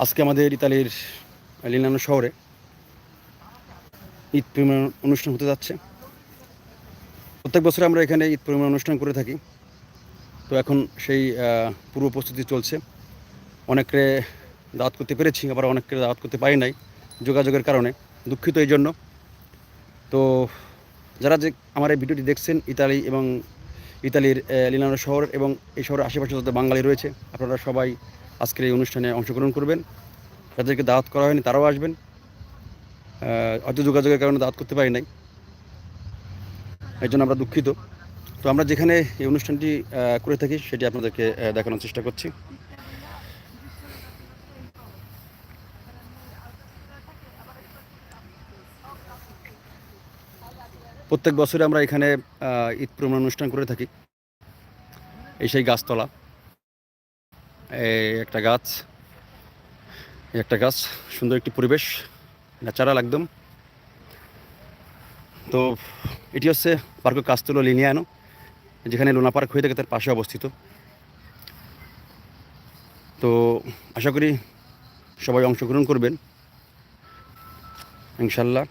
আজকে আমাদের ইতালির লিনানো শহরে ঈদ প্রেমের অনুষ্ঠান হতে যাচ্ছে। প্রত্যেক বছর আমরা এখানে ঈদ প্রেমের অনুষ্ঠান করে থাকি। তো এখন সেই পূর্ব প্রস্তুতি চলছে। অনেকে দাওয়াত করতে পেরেছি, আবার অনেককে দাওয়াত করতে পারি নাই যোগাযোগের কারণে, দুঃখিত এই জন্য। তো যারা যে আমার এই ভিডিওটি দেখছেন, ইতালি এবং ইতালির লিনানো শহর এবং এই শহরের আশেপাশে যত বাঙালি রয়েছে, আপনারা সবাই আজকের এই অনুষ্ঠানে অংশগ্রহণ করবেন। যাদেরকে দাওয়াত করা হয়নি তারাও আসবেন। হয়তো যোগাযোগের কারণে দাওয়াত করতে পারি নাই। এই জন্য আমরা দুঃখিত। তো আমরা যেখানে এই অনুষ্ঠানটি করে থাকি সেটি আপনাদেরকে দেখানোর চেষ্টা করছি। প্রত্যেক বছরে আমরা এখানে ঈদ প্রমাণ অনুষ্ঠান করে থাকি। এই সেই গাছতলা। একটা গাছ। একটা গাছ, সুন্দর একটি পরিবেশ, ন্যাচারাল একদম। তো এটি হচ্ছে পার্ক কাস্তলো লিনিয়ানো, যেখানে লোনা পার্ক হয়ে থাকে, তার পাশে অবস্থিত। তো আশা করি সবাই অংশগ্রহণ করবেন, ইনশাল্লাহ।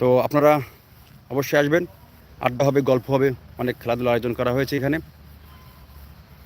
তো আপনারা অবশ্যই আসবেন। আড্ডা হবে, গল্প হবে, অনেক খেলাধুলা আয়োজন করা হয়েছে এখানে।